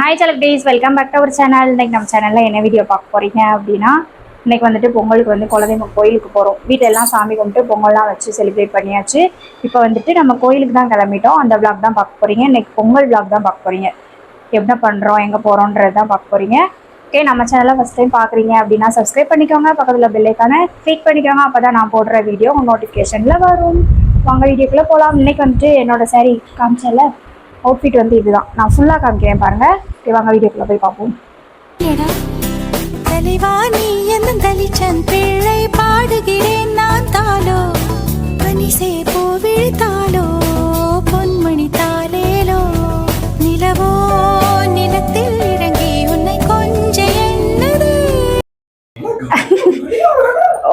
Hi days welcome back to our channel இன்னைக்கு நம்ம சேனலில் என்ன வீடியோ பார்க்க போறீங்க அப்படின்னா இன்னைக்கு வந்துட்டு பொங்கலுக்கு வந்து குலதெய்வ கோயிலுக்கு போகிறோம் வீட்டெல்லாம் சாமி கும்பிட்டு பொங்கல்லாம் வச்சு செலிப்ரேட் பண்ணியாச்சு. இப்போ வந்துட்டு நம்ம கோயிலுக்கு தான் கிளம்பிட்டோம். அந்த vlog தான் பார்க்க போறீங்க. இன்னைக்கு பொங்கல் vlog தான் பார்க்க போகிறீங்க என்ன பண்ணுறோம் எங்கே போகிறோன்றது தான் பார்க்க போகிறீங்க ஓகே நம்ம சேனலை ஃபஸ்ட் டைம் பார்க்குறீங்க அப்படின்னா சப்ஸ்கிரைப் பண்ணிக்கோங்க. பக்கத்தில் பெல்லைக்கான கிளிக் பண்ணிக்கோங்க. அப்போ தான் நான் போடுற வீடியோ உங்கள் நோட்டிஃபிகேஷனில் வரும். வாங்க வீடியோக்குள்ளே போகலாம் இன்றைக்கி வந்துட்டு என்னோட சாரி காமிச்சல அவுட்ஃபிட் வந்து இதுதான். நான் ஃபுல்லாக காமிக்கிறேன் பாருங்கள் ஓகே வாங்க வீடியோக்குள்ளே போய் பார்ப்போம். நீ என்னும் தலிச்சன்? பிள்ளை பாடுகிறேன் நான் தாளோ பனிசே பூ விழித்தாளோ பொன்மணி தாளேலோ நிலவோ நிலத்தில் இறங்கி உன்னை கொஞ்ச எண்ணது.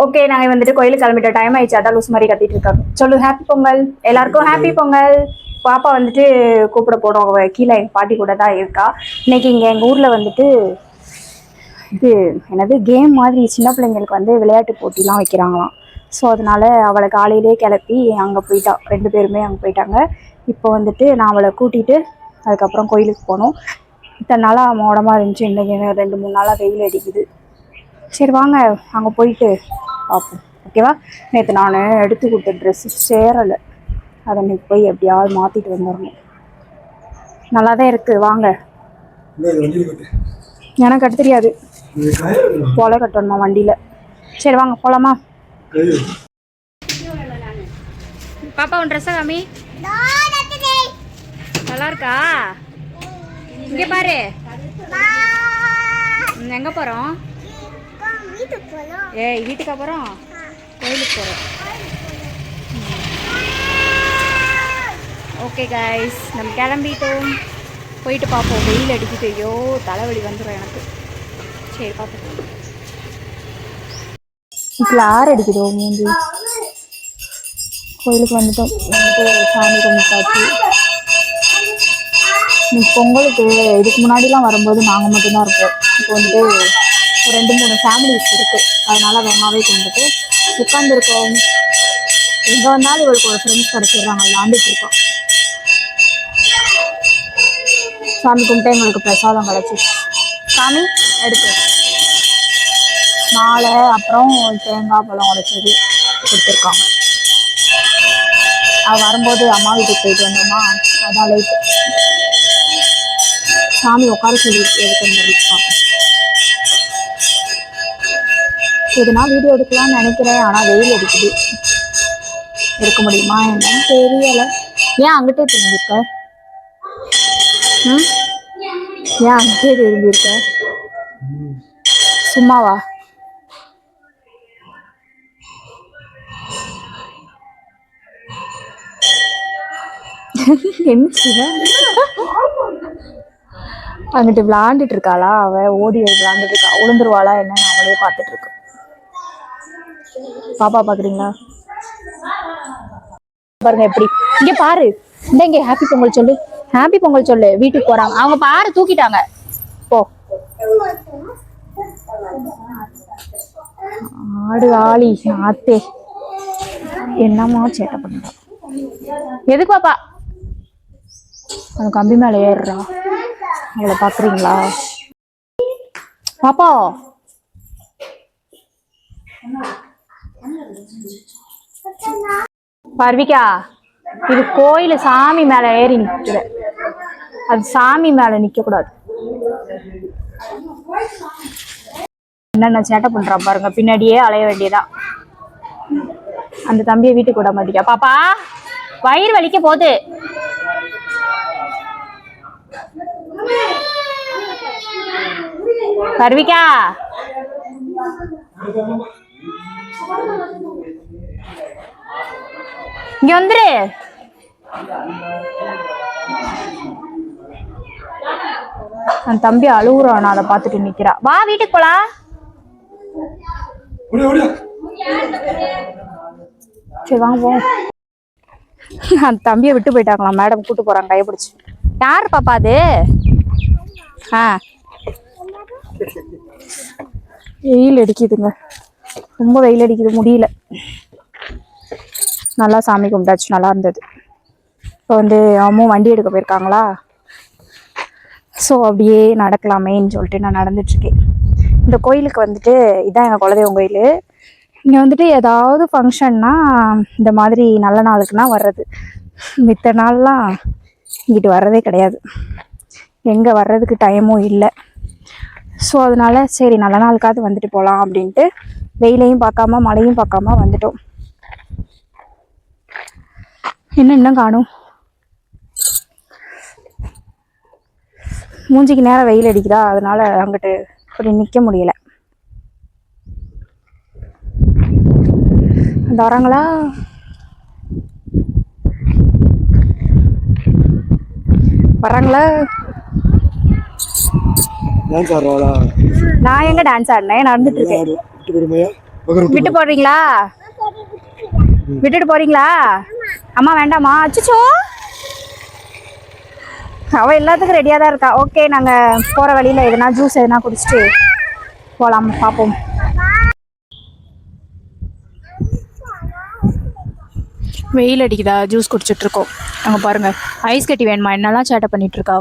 ஓகே நாங்கள் வந்துட்டு கோயிலுக்கு கிளம்பிட்ட டைம் ஆயிடுச்சு. அதான் லூஸ் மாதிரி கத்திட்டு இருக்காங்க. சொல்லு ஹாப்பி பொங்கல். எல்லாருக்கும் ஹாப்பி பொங்கல். பாப்பா வந்துட்டு கூப்பிட போனோம் அவ கீழே எங்கள் பாட்டி கூட தான் இருக்கா. இன்னைக்கு இங்கே எங்கள் ஊரில் வந்துட்டு இது என்னது கேம் மாதிரி சின்ன பிள்ளைங்களுக்கு வந்து விளையாட்டு போட்டிலாம் வைக்கிறாங்களாம். ஸோ அதனால அவளை காலையிலே கிளப்பி அங்கே போயிட்டா. ரெண்டு பேருமே அங்கே போயிட்டாங்க. இப்போ வந்துட்டு நான் அவளை கூட்டிகிட்டு அதுக்கப்புறம் கோயிலுக்கு போனோம். இத்தனை நாளாக மோடமாக இருந்துச்சு. இன்னைக்கு ரெண்டு மூணு நாளாக வெயில் அடிக்குது. சரி வாங்க. அங்கே போயிட்டு பார்ப்போம் ஓகேவா நேற்று நான் எடுத்து கொடுத்த ட்ரெஸ்ஸு சேரலை. அதை இன்னைக்கு போய் எப்படியாவது மாற்றிட்டு வந்துடணும். நல்லா தான் இருக்குது வாங்க. எனக்கு கட்ட தெரியாது. பொலை கட்டணும் வண்டியில்? சரி வாங்க போகலாமா பாப்பா உன் ட்ரெஸ்ஸை காமி. நல்லா இருக்கா இங்கே பாரு. எங்க போகிறோம் ஏய் வீட்டுக்கு அப்புறம் கோயிலுக்கு போகிறோம் ஓகே கைஸ் நம்ம கிளம்பிட்டோம். போயிட்டு பார்ப்போம். வெயில் அடிக்குது. ஐயோ தலைவலி வந்துடும் எனக்கு. சரி பார்ப்போம். இப்போ ஆறு அடிக்குதோ. மூஞ்சி கோயிலுக்கு வந்துட்டோம். வந்துட்டு சாமி கும்பிட்டாச்சு. இன்னைக்கு பொங்கலுக்கு இதுக்கு முன்னாடிலாம் வரும்போது நாங்கள் மட்டும்தான் இருப்போம். இப்போ வந்துட்டு ஒரு ரெண்டு மூணு ஃபேமிலிஸ் இருக்குது அதனால வேணாவே கும்பிட்டு உட்காந்துருக்கோம் எங்கே வந்தாலும் இவளுக்கு ஒரு ஃப்ரெண்ட்ஸ் கிடச்சிடுறாங்க. விளாண்டுட்டு இருக்கோம். சாமி கும்பிட்டு எங்களுக்கு பிரசாதம் கிடச்சிச்சு. சாமி எடுத்து மாலை அப்புறம் தேங்காய் பழம் உடைச்சது கொடுத்துருக்காங்க. அவள் வரும்போது அம்மா வீட்டுக்கு போயிட்டு வந்தோமா அதான் லைட் சாமி உட்கார சொல்லி எடுக்க எதுனா வீடியோ எடுக்கலாம்னு நினைக்கிறேன் ஆனால் வெயில் அடிக்குது. எடுக்க முடியுமா என்னன்னு தெரியலை. ஏன் அங்கிட்டே திரும்பியிருக்க ஏன் அங்கே திரும்பியிருக்க சும்மாவா? என்ன அங்கிட்டு விளாண்டுட்டு இருக்காளா அவ ஓடி விளாண்டுட்டு இருக்கா உளுந்துருவாளா என்ன? அவளே பார்த்துட்டு இருக்கு பாப்பா பாக்குறீங்களா? பாருங்க எப்படி? இங்க பாரு. இந்த இங்க ஹாப்பி பொங்கல் சொல்லு. ஹாப்பி பொங்கல் சொல்லு. வீட்டுக்கு போறாங்க. அவங்க பாரு தூக்கிட்டாங்க. போ. ஆடு ஆளி ஆத்தே. என்னமா சேட்டை பண்ணுறா எதுக்கு பாப்பா? அந்த கம்பி மேலே ஏறுறா. அவளை பார்க்குறீங்களா பாப்பா. பார்விகா இது கோயில் சாமி மேலே ஏறி நிற்கிற அது சாமி மேல நிக்க கூடாது. என்னென்ன சேட்டை பண்றா பாருங்க பின்னாடியே அலைய வேண்டியதா. அந்த தம்பியை வீட்டுக்கு விட மாட்டேங்க பாப்பா வயிறு வலிக்க போகுது. கருவிக்கா இங்க வந்துரு. அந்த தம்பி அழுகுறான் நான் அதை பார்த்துட்டு நிக்கிறா. வா வீட்டுக்கு போலாம். சரி வாங்க அந்த தம்பியை விட்டு போயிட்டாங்களாம் மேடம் கூட்டு போறாங்க கையை பிடிச்சி. யார் பாப்பா அது? ஆ. வெயில் அடிக்குதுங்க. ரொம்ப வெயில் அடிக்குது முடியல. நல்லா சாமி கும்பிட்டாச்சு நல்லா இருந்தது. இப்போ வந்து அம்மா வண்டி எடுக்க போயிருக்காங்களா? ஸோ அப்படியே நடக்கலாமேன்னு சொல்லிட்டு நான் நடந்துட்டுருக்கேன். இந்த கோயிலுக்கு வந்துட்டு இதான் எங்கள் குலதெய்வம் கோயில். இங்கே வந்துட்டு ஏதாவது ஃபங்க்ஷன்னா இந்த மாதிரி நல்ல நாளுக்குன்னா வர்றது. மித்த நாள்லாம் இங்கிட்டு வர்றதே கிடையாது. எங்கே வர்றதுக்கு டைமும் இல்லை. ஸோ அதனால சரி நல்ல நாளுக்காவது வந்துட்டு போகலாம் அப்படின்ட்டு வெயிலையும் பார்க்காம மழையும் பார்க்காம வந்துட்டோம். என்ன இன்னும் காணும்? மூஞ்சிக்கு நேரம் வெயில் அடிக்குதா? அதனால அங்கிட்டு அப்படி நிற்க முடியல. அந்த வராங்களா? வராங்களா? டான்ஸ் ஆடுறாளா? நான் எங்க டான்ஸ் ஆடினேன்? நடந்துட்டு இருக்கேன். விட்டு போடுறீங்களா? விட்டுட்டு போறீங்களா? அம்மா வேண்டாமா? அச்சச்சோ! அவள் எல்லாத்துக்கும் ரெடியாக தான் இருக்கா. ஓகே நாங்கள் போகிற வழியில் எதுனா ஜூஸ் எதுனா குடிச்சிட்டு போகலாம் பார்ப்போம் வெயில் அடிக்குதா? ஜூஸ் குடிச்சிட்ருக்கோம் அங்கே பாருங்கள் ஐஸ் கட்டி வேணுமா? என்னெல்லாம் சேட்டை பண்ணிட்டு இருக்கா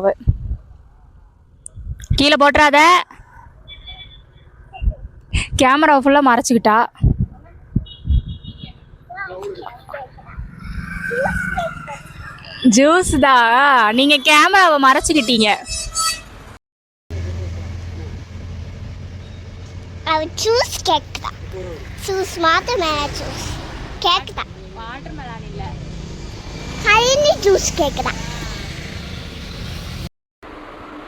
கீழே போட்டுறாத. கேமரா ஃபுல்லாக மறைச்சிக்கிட்டா. ஜூஸ் தான் நீங்க கேமராவை மறைச்சுக்கிட்டீங்க. அவன் ஜூஸ் கேட்குதான் ஜூஸ் மாத்திரம் மேலே ஜூஸ். கேட்குதான் ஹரிணி ஜூஸ் கேட்குதான்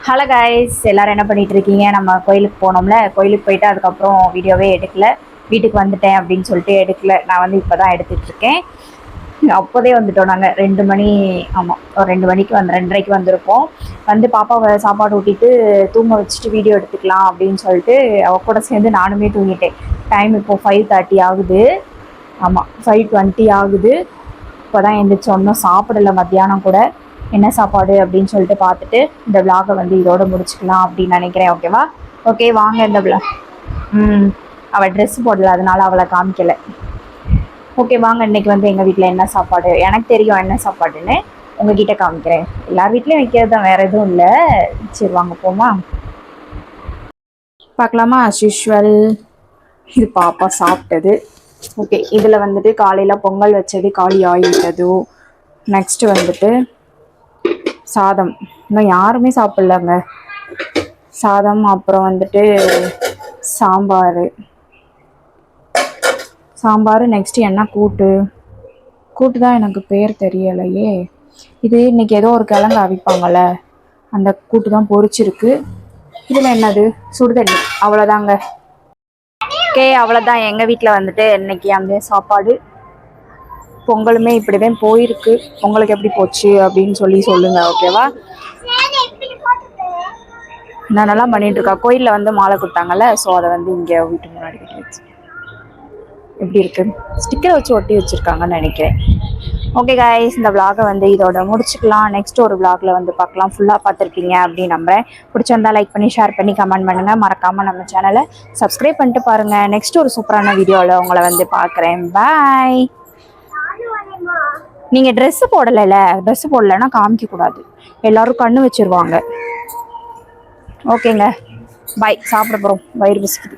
ஹலோ கைஸ் எல்லாரும் என்ன பண்ணிட்டு இருக்கீங்க நம்ம கோயிலுக்கு போனோம்ல. கோயிலுக்கு போயிட்டு அதுக்கப்புறம் வீடியோவே எடுக்கல. வீட்டுக்கு வந்துட்டேன் அப்படின்னு சொல்லிட்டு எடுக்கல. நான் வந்து இப்போ தான் எடுத்துட்டு இருக்கேன் அப்போதே வந்துட்டோம் நாங்கள் ரெண்டு மணி ஆமாம் ஒரு ரெண்டு மணிக்கு வந்து ரெண்டரைக்கு வந்திருப்போம் வந்து பாப்பாவை சாப்பாடு ஊட்டிட்டு தூங்க வச்சுட்டு வீடியோ எடுத்துக்கலாம் அப்படின்னு சொல்லிட்டு அவ கூட சேர்ந்து நானுமே தூங்கிட்டேன். டைம் இப்போது ஃபைவ் தேர்ட்டி ஆகுது. ஆமாம் ஃபைவ் டுவெண்ட்டி ஆகுது. இப்போ தான் எந்திரிச்சு ஒன்றும் சாப்பிடல மத்தியானம் கூட. என்ன சாப்பாடு அப்படின்னு சொல்லிட்டு பார்த்துட்டு இந்த விலாகை வந்து இதோட முடிச்சுக்கலாம் அப்படின்னு நினைக்கிறேன் ஓகேவா ஓகே வாங்க இந்த விழா ம் அவள் ட்ரெஸ் போடல அதனால அவளை காமிக்கலை. ஓகே வாங்க இன்னைக்கு வந்து எங்கள் வீட்டில் என்ன சாப்பாடு? எனக்கு தெரியும் என்ன சாப்பாடுன்னு. உங்ககிட்ட காமிக்கிறேன். எல்லார் வீட்லேயும் வைக்கிறது தான் வேறு எதுவும் இல்லை. சரி வாங்க போமா பார்க்கலாமா? As usual. இது பாப்பா சாப்பிட்டது. ஓகே இதில் வந்துட்டு காலையில் பொங்கல் வச்சது காலி ஆகிவிட்டது நெக்ஸ்ட்டு வந்துட்டு சாதம். இன்னும் யாருமே சாப்பிட்லங்க. சாதம் அப்புறம் வந்துட்டு சாம்பார். சாம்பார் நெக்ஸ்ட் என்ன கூட்டு. கூட்டு தான் எனக்கு பேர் தெரியலையே. இது இன்னைக்கு ஏதோ ஒரு கிழங்கு அவிப்பாங்கல்ல அந்த கூட்டு தான் பொறிச்சிருக்கு இதில் என்னது? சுடுதண்ணி. அவ்வளோதாங்க ஓகே அவ்வளோதான் எங்கள் வீட்டில் வந்துட்டு இன்னைக்கு அந்த சாப்பாடு பொங்கலுமே இப்படி தான் போயிருக்கு. பொங்கலுக்கு எப்படி போச்சு அப்படின்னு சொல்லி சொல்லுங்க ஓகேவா? நான் நல்லா பண்ணிட்டு இருக்கா கோயிலில் வந்து மாலை கொடுத்தாங்கல்ல ஸோ அதை வந்து இங்கே வீட்டு முன்னாடி கட்டி வச்சு எப்படி இருக்குது ஸ்டிக்கர் வச்சு ஒட்டி வச்சுருக்காங்கன்னு நினைக்கிறேன். ஓகே காய்ஸ் இந்த vlog-அ வந்து இதோட முடிச்சுக்கலாம். நெக்ஸ்ட் ஒரு vlog-ல வந்து பார்க்கலாம். ஃபுல்லாக பார்த்துருக்கீங்க அப்படின்னு நம்புகிறேன் பிடிச்சிருந்தா லைக் பண்ணி ஷேர் பண்ணி கமெண்ட் பண்ணுங்கள் மறக்காமல் நம்ம சேனலை சப்ஸ்கிரைப் பண்ணிட்டு பாருங்கள் நெக்ஸ்ட் ஒரு சூப்பரான வீடியோவில் உங்களை வந்து பார்க்குறேன். பாய் நீங்கள் ட்ரெஸ்ஸு போடலைல? ட்ரெஸ்ஸு போடலைன்னா காமிக்கக்கூடாது எல்லோரும் கண்ணு வச்சிருவாங்க. ஓகேங்க பாய் சாப்பிட போகிறோம் வயிறு பிசுக்குது.